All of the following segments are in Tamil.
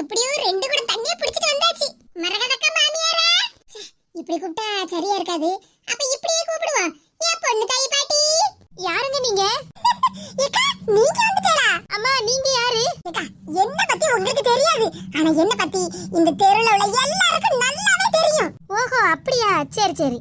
எப்படியோ ரெண்டு கூட தண்ணியை பிடிச்சிட்டு வந்தாச்சு. மரகதக்க மாமியாரா? இப்படி கூப்பிட்டா சரியா இருக்காது. அப்ப இப்படியே கூப்பிடுவோம் ஏன் பொண்ணு தாய் பாட்டி? யாருங்க நீங்க? ஏக்கா நீங்க வந்துட்டடா. அம்மா நீங்க யாரு? ஏக்கா என்ன பத்தி உங்களுக்கு தெரியாது. ஆனா என்ன பத்தி இந்த தெருல உள்ள எல்லாருக்கும் நல்லாவே தெரியும். ஓஹோ அப்படியா? சரி சரி.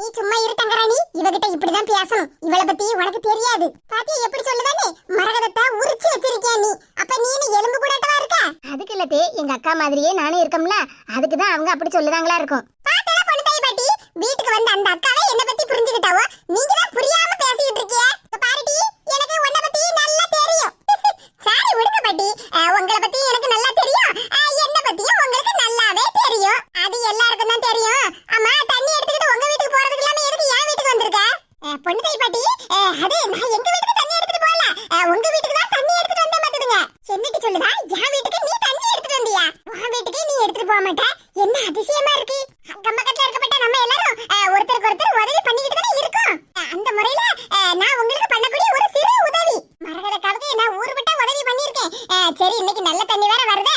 நீ சும்மா இருட்டங்கராணி இவகிட்ட இப்படிதான் பேசணும். இவளை பத்தி உனக்கு தெரியாது. பாத்தியா எப்படி சொல்லுதானே மரகதத்தை உரிச்சு வச்சிருக்கியா நீ. அப்ப நீ எலும்பு கூடட்டவா இருக்க? அதுக்கு இல்லத்தே எங்க அக்கா மாதிரியே நானும் இருக்கம்ல. அதுக்கு தான் அவங்க அப்படி சொல்லுதாங்களா இருக்கும். பாத்தா பொண்ணு தாய் பாட்டி. வீட்டுக்கு வந்த அந்த அக்காவை என்ன பத்தி புரிஞ்சுக்கிட்டாவோ? நீங்க தான் புரியாம பேசிட்டு இருக்கீங்க பாருடி எனக்கு உன்னை பத்தி நல்லா தெரியும். சாரி விடுங்க பாட்டி. உங்களை பத்தி எனக்கு நல்லா தெரியும். என்ன பத்தியும் உங்களுக்கு நல்லாவே தெரியும். அது எல்லாருக்கும் தான் தெரியும். அம்மா தண்ணி எடுத்துக்கிட்டு உங்க வீட்டுக்கு போறதுக்கு இல்லாம எதுக்கு என் வீட்டுக்கு வந்திருக்க? பொண்ணு கை பாட்டி. அது நான் எங்க வீட்டுக்கு தண்ணி எடுத்துட்டு போகல. உங்க வீட்டுக்கு தான் தண்ணி எடுத்துட்டு வந்தேன் பாத்துடுங்க என்னட்டு சொல்லுதா? என் வீட்டுக்கு நீ தண்ணி எடுத்துட்டு வந்தியா? உன் வீட்டுக்கு நீ எடுத்துட்டு போக மாட்டேன் என்ன அதிசயமா இருக்கு? அக்கம் பக்கத்துல இருக்கப்பட்ட நம்ம எல்லாரும் ஒருத்தருக்கு ஒருத்தர் உதவி பண்ணிக்கிட்டு தானே இருக்கோம். அந்த முறையில நான் உங்களுக்கு பண்ணக்கூடிய ஒரு சிறு உதவி. மரகதக்காவுக்கு என்ன ஊர் சரி இன்னைக்கு நல்ல தண்ணி வேற வருதே?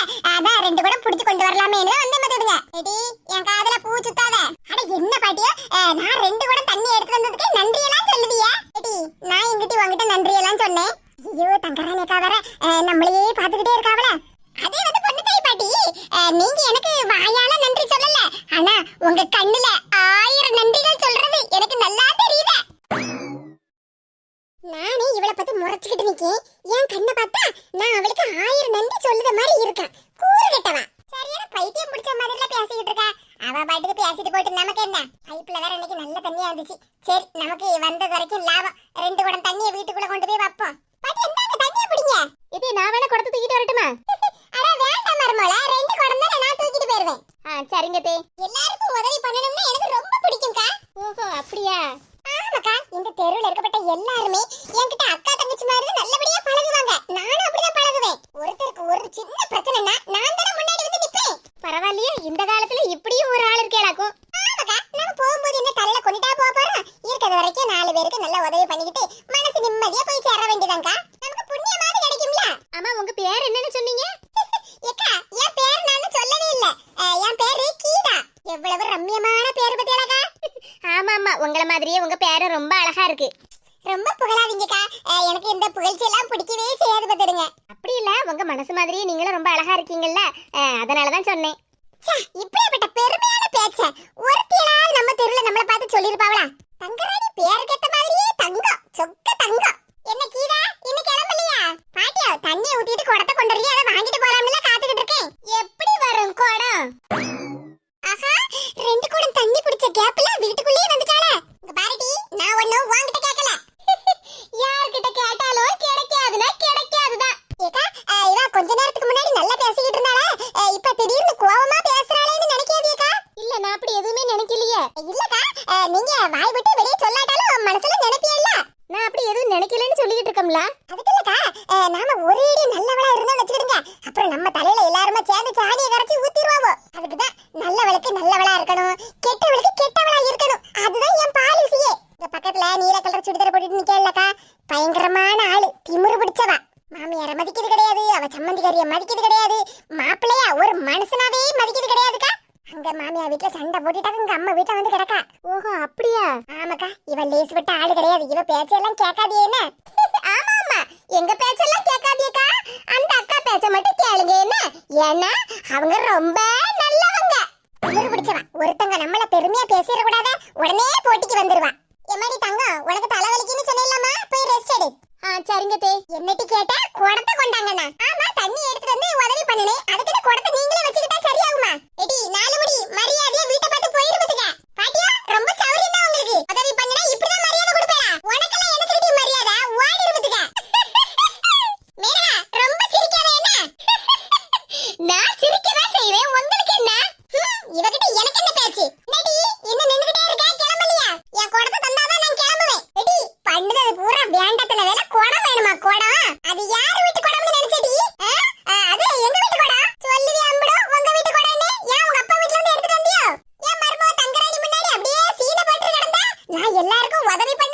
வீட்டுக்குள்ளேயே ஏன்னா அவங்க ரொம்ப நல்லவங்க. உயிர் பிடிச்சவன். ஒருத்தங்க நம்மள பெருமையா பேசிடக்கூடாத உடனே போட்டிக்கு வந்துருவான். எம்மாடி தங்கம் உனக்கு எல்லாருக்கும் உதவி பண்ணி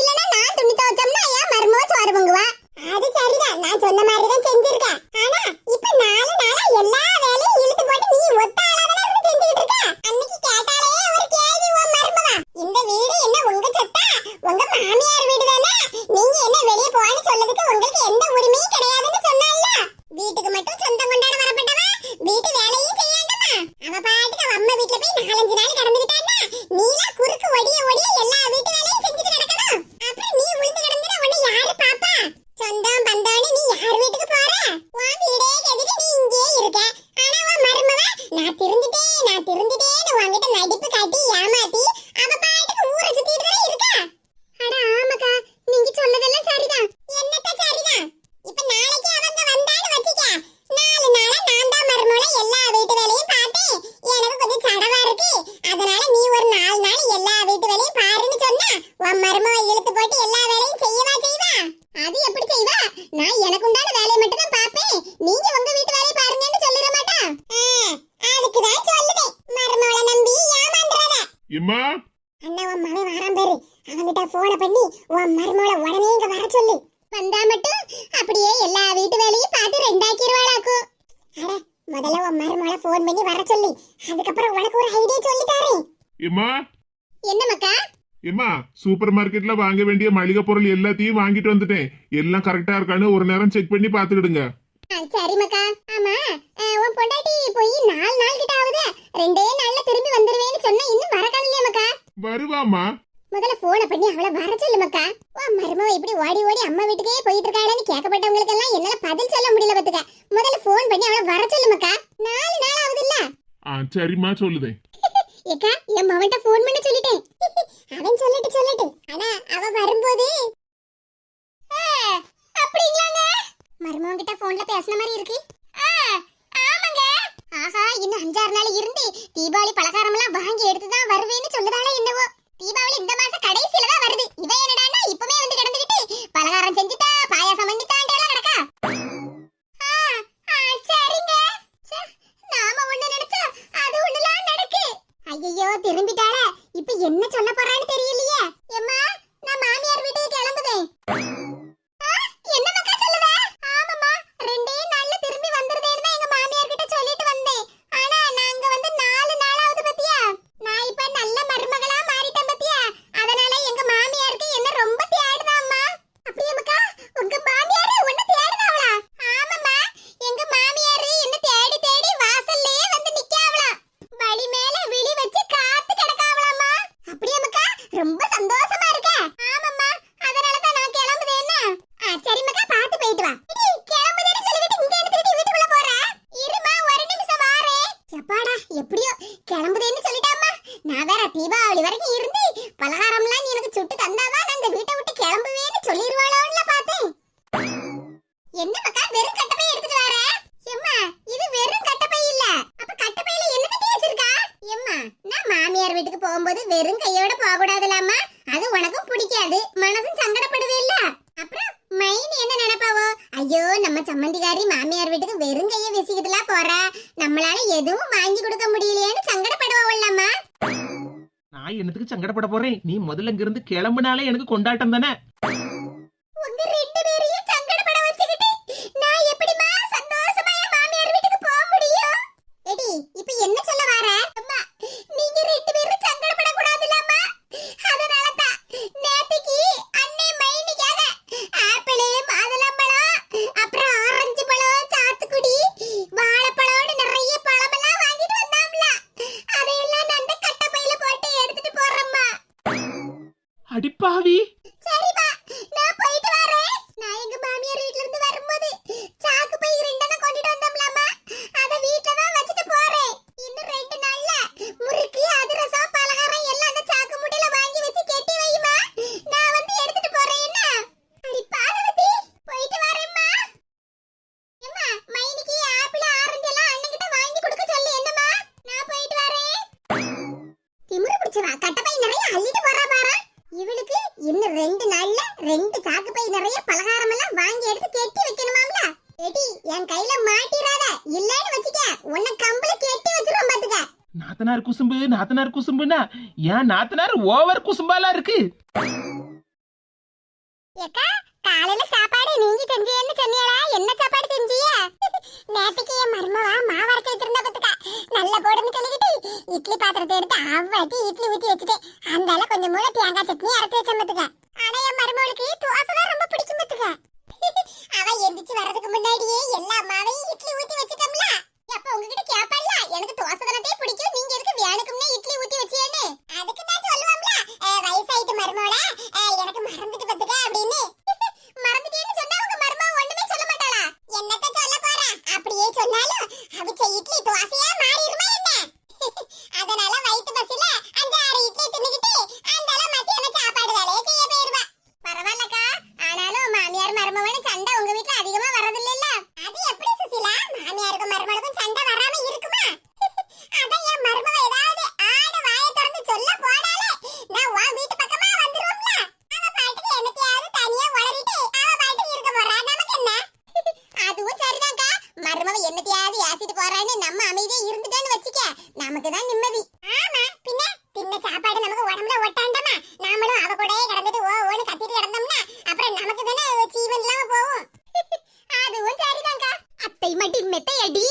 இல்லனா நான் துணி துவைச்சோம்னா ஏன் மருமக சோறு பொங்குவா. அது சரிதான். நான் சொன்ன மாதிரி சூப்பர் மார்க்கெட்ல வாங்க வேண்டிய மளிகை பொருள் எல்லாத்தையும் வாங்கிட்டு வந்துட்டேன். எல்லாம் கரெக்டா இருக்கான்னு ஒரு நேரம் செக் பண்ணி பாத்துக்கிடுங்க சரி மக்கா. ஆமா உன் பொண்டாட்டி போய் நாலு நாள் கிட்ட ஆகுது. ரெண்டே நாள்ல திரும்பி வந்துருவேன்னு சொன்னா இன்னும் வர காணலையா மக்கா? வருவாமா முதல்ல போன பண்ணி அவளை வர சொல்லு மக்கா. உன் மருமவ இப்படி ஓடி ஓடி அம்மா வீட்டுக்கே போயிட்டு இருக்காளேன்னு கேட்கப்பட்டவங்களுக்கு எல்லாம் என்னால பதில் சொல்ல முடியல பத்துக்க முதல்ல போன் பண்ணி அவளை வர சொல்லு மக்கா. நாலு நாள் ஆகுது இல்ல? சரிம்மா சொல்லுதேன் ஏக்கா என் மவன்கிட்ட போன் பண்ண சொல்லிட்டேன். அவன் சொல்லிட்டு சொல்லிட்டு. ஆனா அவ வரும்போது அப்படிங்களாங்க? மருமகன் கிட்ட போன்ல பேசின மாதிரி இருக்கு. ஆமாங்க. ஆஹா இன்னும் அஞ்சாறு நாள் இருந்து தீபாவளி பலகாரம் எல்லாம் வாங்கி எடுத்துதான் வருவேன்னு சொல்லுதாலே என்னவோ. தீபாவளி இந்த மாசம் கடைசியில தான் வருது. இவ என்னடான்னா இப்பவே வந்து கிடந்துகிட்டு பலகாரம் செஞ்சுட்டா பாயாசம் பண்ணிட்டான் கிடக்கா சரிங்க. நாம ஒண்ணு நினைச்சா அது நடக்கு. ஐயோ திரும்பிட்டாளே. இப்ப என்ன சொல்ல போறான்னு தெரியலையே. எம்மா நான் மாமியார் வீட்டுக்கு கிளம்புதேன். என்ன நம்மளால எதுவும் வாங்கி கொடுக்க முடியலையேன்னு சங்கடப்படுவோம்லம்மா நான் என்னத்துக்கு சங்கடப்பட போறேன்? நீ முதல்ல இங்க இருந்து கிளம்புனாலே எனக்கு கொண்டாட்டம் தானே? நாத்தனார் குசும்பு நாத்தனார் குசும்புனா ஏன் நாத்தனார் ஓவர் குசும்பாலாம் இருக்கு? அத்தை மடி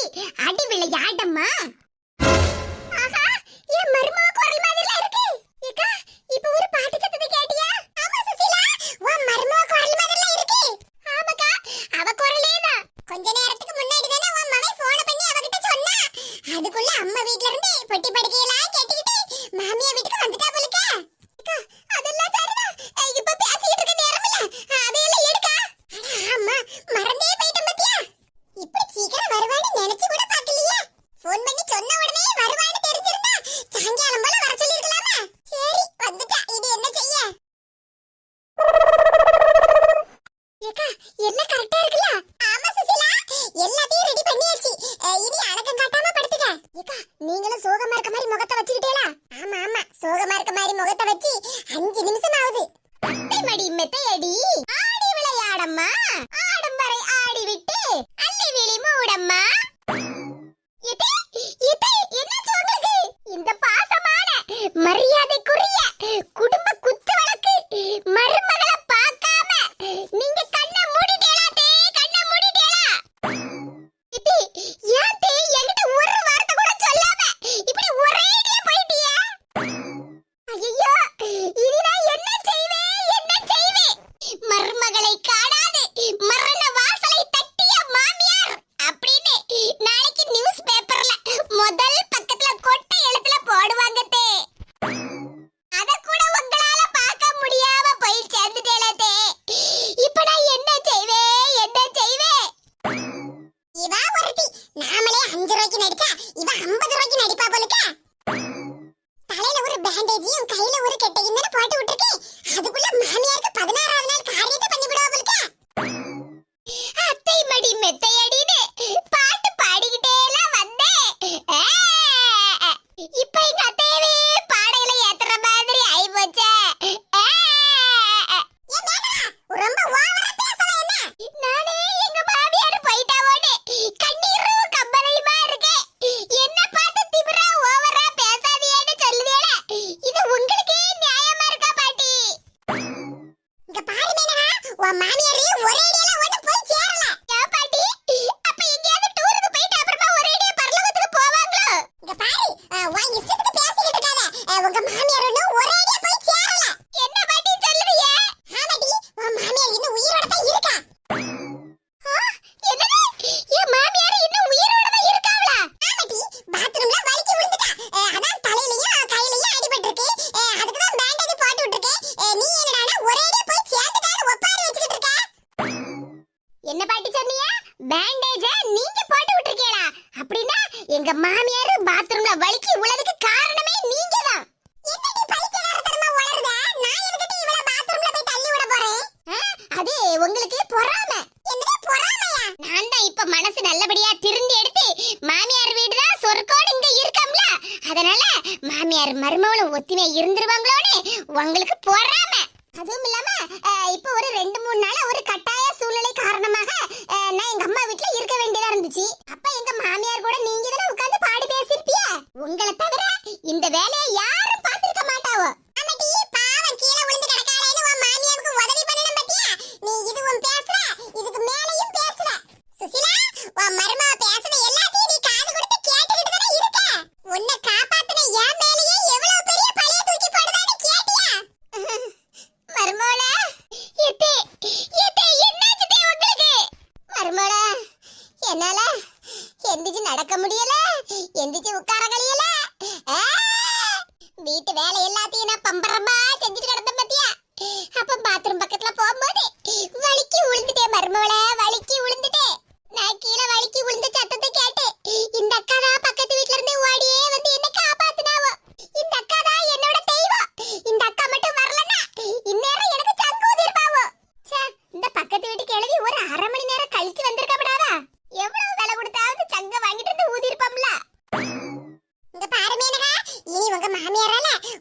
அடி விளையாடம்மா ஆஹா என் மருமக குரல் மாதிரிலாம் இருக்கு ஏக்கா இப்ப ஒரு பாட்டு சத்தத்தை கேட்டியா ஆமா சுசீலா உன் மருமக குரல் மாதிரிலாம் இருக்கு ஆமாக்கா அவ குரலே தான் கொஞ்ச நேரத்துக்கு முன்னாடி தானே உன் மகன் போன் பண்ணி அவகிட்ட சொன்னா அதுக்குள்ள அம்மா வீட்ல இருந்து பொட்டி படுக்கையெல்லாம் கேட்டுக்கிட்டு மாமியா வீட்டுக்கு வந்துட்டா போலுக்க அக்கா, அதெல்லாம் சரிதான் அஹ் இப்ப பேசிக்கிட்டு இருக்க நேரம் இல்ல அதையெல்லாம் எடுக்கா ஆமா மறந்தே போயிட்டேன் பாத்தியா இப்படி சீக்கிரம் வருவான்னு நினைச்சு கூட பார்க்கலையே ஃபோன் பண்ணி சொன்ன உடனே வருவான்னு தெரிஞ்சிருந்தா சாயங்காலம் போல வர சொல்லிருக்கலாமா சரி வந்துட்டா இது என்ன செய்ய ஏக்கா எல்லாம் கரெக்டா இருக்குல்ல ஆமா சுசிலா எல்லாத்தையும் ரெடி பண்ணியாச்சு அஹ் இனி அடக்கம் காட்டாம படுத்துக்க ஏக்கா நீங்களும் சோகமா இருக்க மாதிரி முகத்தை வச்சுக்கிட்டேலா ஆமா ஆமா சோகமா இருக்க மாதிரி முகத்தை வச்சு அஞ்சு நிமிஷம் ஆகுது அத்தை மெத்தையடி. ஆடி விளையாடம்மா.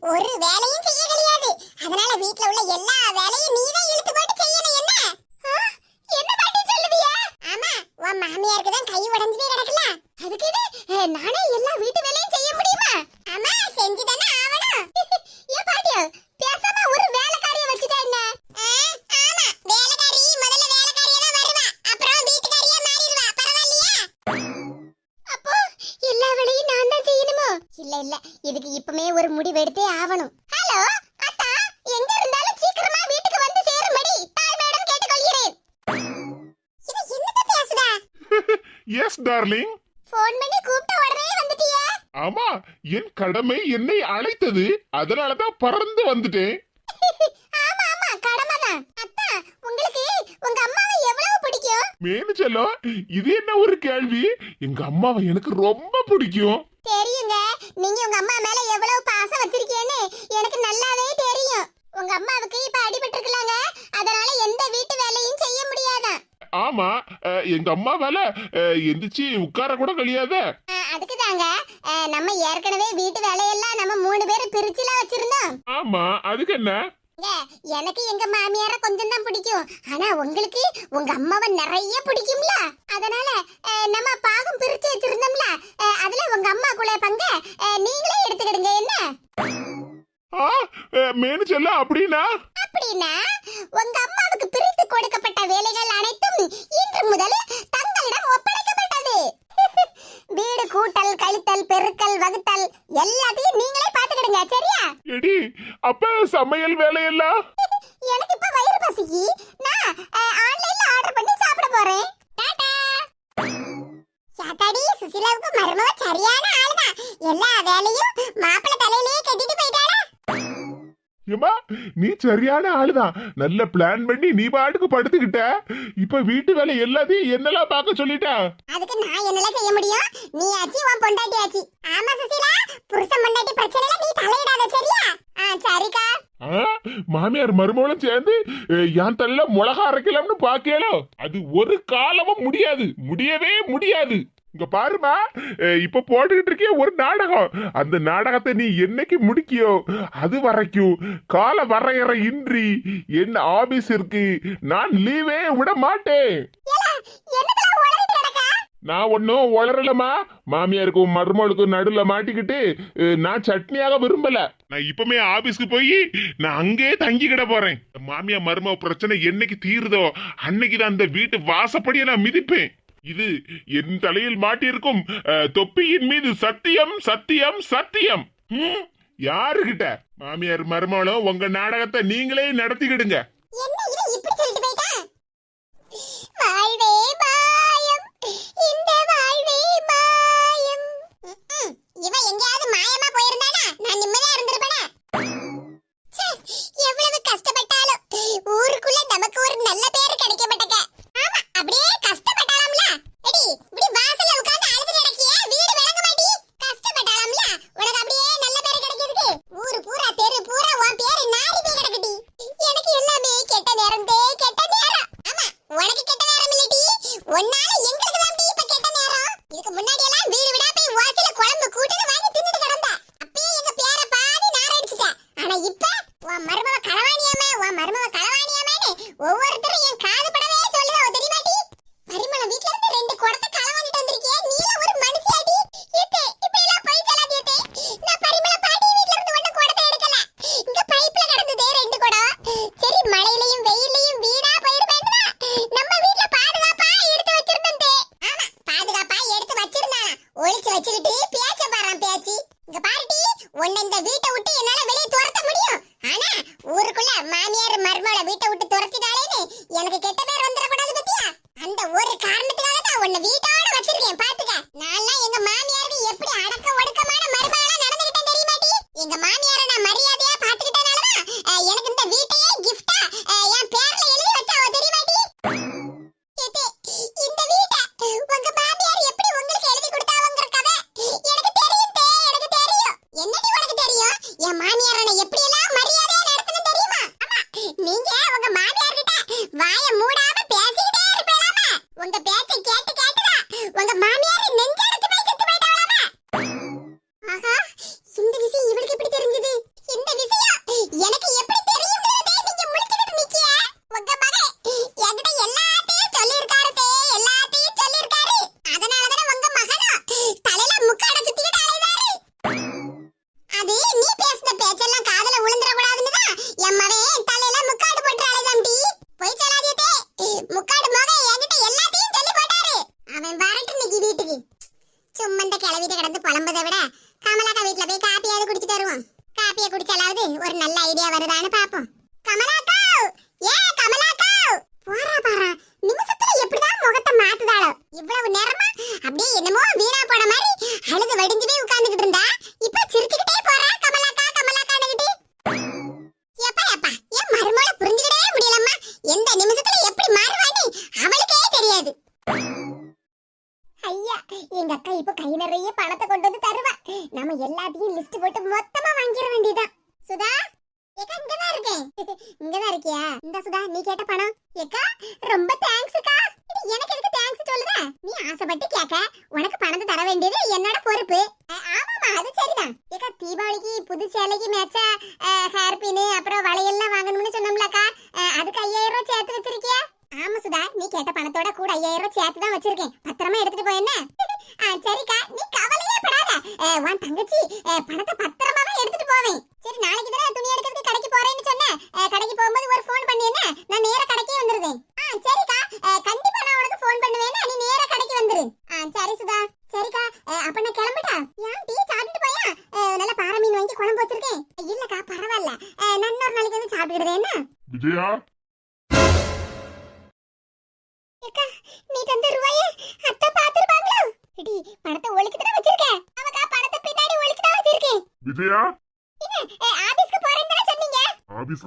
ஒரு டார்லிங். ஃபோன் பண்ணி கூப்பிட்ட உடனே வந்துட்டியே. ஆமா என் கடமை என்னை அழைத்தது. அதனாலதான் பறந்து வந்துட்டேன். ஆமா ஆமா கடமைதான். அத்தா உங்களுக்கு உங்க அம்மாவை எவ்வளவு பிடிக்கும்? மேனு செல்லம் இது என்ன ஒரு கேள்வி? எங்க அம்மாவை எனக்கு ரொம்ப பிடிக்கும். தெரியுங்க நீங்க உங்க அம்மா மேல எவ்வளவு பாசம் வச்சிருக்கீங்கன்னு எனக்கு நல்லாவே தெரியும். உங்க அம்மாவுக்கு இப்ப அடிபட்டிருக்கலாங்க. அதனால எந்த வீட்டு ஆமா எங்க அம்மா வேலை எந்திரிச்சு உட்கார கூட கழியாத. அதுக்கு தாங்க நம்ம ஏற்கனவே வீட்டு வேலையெல்லாம் நம்ம மூணு பேரும் பிரிச்சுலாம் வச்சிருந்தோம். ஆமா அதுக்கு என்ன? எனக்கு எங்க மாமியார கொஞ்சம் தான் பிடிக்கும். ஆனா உங்களுக்கு உங்க அம்மாவை நிறைய பிடிக்கும்ல. அதனால நம்ம பாகம் பிரிச்சு வச்சிருந்தோம்ல. அதுல உங்க அம்மாக்குள்ள பங்க அஹ், நீங்களே எடுத்துக்கிடுங்க என்ன? மேனு செல்லம் அப்படின்னா? அப்படின்னா உங்க அம்மாவுக்கு பிரித்து கொடுக்கப்பட்ட வேலைகள் அனைத்தும் இன்று முதல் தங்களிடம் ஒப்படைக்கப்பட்டது. வீடு கூட்டல் கழித்தல் பெருக்கல் வகுத்தல் எல்லாத்தையும் நீங்களே பாத்துக்கிடுங்க சரியா? எடி அப்ப சமையல் வேலையெல்லாம்? எனக்கு இப்ப வயிறு பசிக்கு. நான் ஆன்லைன்ல ஆர்டர் பண்ணி சாப்பிட போறேன். டாடா. சுசிலாவுக்கு மருமவ சரியான ஆளுதான். எல்லா வேலையும் மாப்பிள்ளை தலையிலேயே கட்டிட்டு போயிட்டாளா? ஏமா நீ சரியான ஆளுதான். நல்ல பிளான் பண்ணி நீ பாட்டுக்கு படுத்துக்கிட்ட. இப்ப வீட்டு வேலை எல்லாத்தையும் என்னெல்லாம் பார்க்க சொல்லிட்டா? அதுக்கு நான் என்னல செய்ய முடியும்? நீ ஆச்சு உன் பொண்டாட்டி ஆச்சு ஆமா சுசிலா? புருஷன் பொண்டாட்டி பிரச்சனைல நீ தலையிடாத சரியா? ஆ சரிக்கா. மாமியார் மருமகளும் சேர்ந்து என் தலையில மிளகா அரைக்கலாம்னு பாக்கலோ அது ஒரு காலமும் முடியாது. முடியவே முடியாது. இங்க பாருமா இப்ப போட்டுக்கிட்டு இருக்கிய ஒரு நாடகம். அந்த நாடகத்தை நீ என்னைக்கு முடிக்கியோ அது வரைக்கும் கால வரையறை இன்றி என்ன ஆபீஸ் இருக்கு நான் லீவே விட மாட்டேன். நான் ஒன்னும் உளரலமா மாமியாருக்கும் மருமகளுக்கும் நடுவுல மாட்டிக்கிட்டு நான் சட்னியாக விரும்பல. நான் இப்பமே ஆபீஸ்க்கு போய் நான் அங்கே தங்கிக்கிட போறேன். மாமியா மருமக பிரச்சனை என்னைக்கு தீருதோ அன்னைக்கு தான் அந்த வீட்டு வாசப்படியை நான் மிதிப்பேன். இது என் தலையில் மாட்டியிருக்கும் தொப்பியின் மீது சத்தியம் சத்தியம் சத்தியம். ம், யாருகிட்ட? மாமியார் மருமகளும் உங்க நாடகத்தை நீங்களே நடத்திக்கிடுங்க. கஷ்டப்பட்டாலும் ஊருக்குள்ள நமக்கு ஒரு நல்ல பேர் கிடைக்க மாட்டேங்க ஆமா அப்படியே கஷ்டப்பட்டாலாம்ல எடி இப்படி வாசல்ல உட்கார்ந்து அழுது நடக்கியே வீடு விளங்க மாட்டி கஷ்டப்பட்டாலாம்ல? உனக்கு அப்படியே நல்ல பேர் கிடைக்கிறதுக்கு? ஊரு பூரா தெரு பூரா உன் பேரு நாரி போய் கிடக்குடி ஹேர் பின் அப்புறம் வளையல்லாம் வாங்கணும்னு சொன்னோம்லக்கா. அதுக்கு ஐயாயிரம் ரூபாய் சேர்த்து வச்சிருக்கியா? ஆமா சுதா நீ கேட்ட பணத்தோட கூட ஐயாயிரம் ரூபாய் சேர்த்து தான் வச்சிருக்கேன்.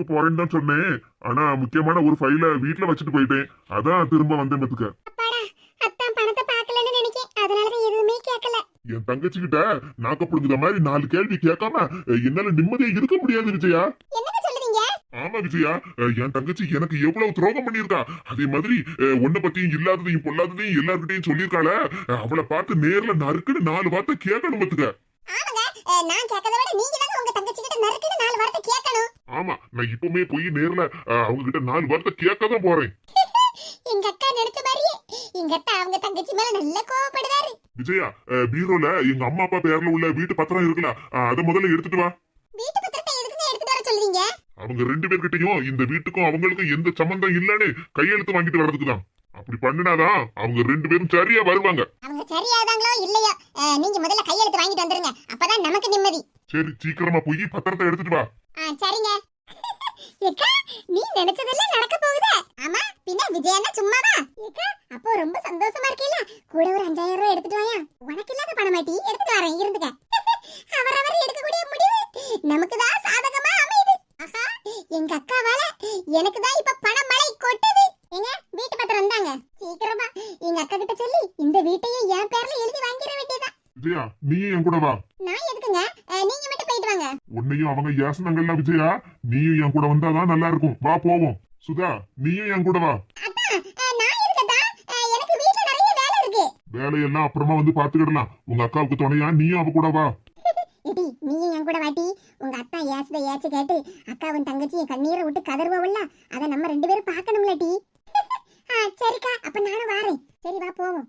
ஆபீஸ்க்கு போறேன்னு தான் சொன்னேன். ஆனா முக்கியமான ஒரு ஃபைல வீட்ல வச்சுட்டு போயிட்டேன். அதான் திரும்ப வந்தேன் பத்துக்க. என் தங்கச்சி கிட்ட நாக்க புடுங்குற மாதிரி நாலு கேள்வி கேட்காம என்னால நிம்மதியா இருக்க முடியாது விஜயா. ஆமா விஜயா என் தங்கச்சி எனக்கு எவ்வளவு துரோகம் பண்ணியிருக்கா. அதே மாதிரி உன்னை பத்தியும் இல்லாததையும் பொல்லாததையும் எல்லார்கிட்டையும் சொல்லியிருக்காள. அவளை பார்த்து நேர்ல நறுக்குன்னு நாலு வார்த்தை கேட்கணும் பத்துக்க. ஆமாங்க நான் கேட்கறத விட நீங்க தான் உங்க தங்கச்சி கிட்ட நறுக்குன்னு நாலு வார்த்தை கேட்கணும். ஆமா நான் இப்பவுமே போய் நேர்ல அவங்க கிட்ட நாலு வார்த்தை கேட்க தான் போறேன். எங்க அக்கா நினைச்ச மாதிரியே எங்க அவங்க தங்கச்சி மேல நல்லா கோவப்படுறாரு விஜயா பீரோல எங்க அம்மா அப்பா பேர்ல உள்ள வீட்டு பத்திரம் இருக்குல்ல அதை முதல்ல எடுத்துட்டு வா. வீட்டு பத்திரத்தை எதுக்குங்க எடுத்துட்டு வர சொல்றீங்க? அவங்க ரெண்டு பேர்கிட்டயும் இந்த வீட்டுக்கும் அவங்களுக்கும் எந்த சம்பந்தம் இல்லைன்னு கையெழுத்து வாங்கிட்டு வர்றதுக்கு தான் அப்படி பண்ணினாதான் அவங்க ரெண்டு பேரும் சரியா வருவாங்க. அவங்க சரியாதாங்களோ இல்லையோ நீங்க முதல்ல கையெழுத்து வாங்கிட்டு வந்துருங்க. அப்பதான் நமக்கு நிம்மதி. சரி சீக்கிரமா போய் பத்திரத்தை எடுத்துட்டு வா. சரிங்க. நீ நினைச்சதெல்லாம் நடக்க போகுதே. பேசணுங்கல்ல விஜயா? நீயும் என் கூட வந்தாதான் நல்லா இருக்கும் வா போவோம். சுதா நீயும் என் கூட வா. வேலையெல்லாம் அப்புறமா வந்து பாத்துக்கிடலாம் உங்க அக்காவுக்கு துணையா நீயும் அவ கூட வா. இடி நீயும் என் கூட வாட்டி உங்க அத்தா ஏசுத ஏச்சு கேட்டு அக்காவும் தங்கச்சியை கண்ணீரை விட்டு கதறுவோம்ல அதை நம்ம ரெண்டு பேரும் பார்க்கணும்ல டி. சரிக்கா அப்ப நானும் வாரேன். சரி வா போவோம்.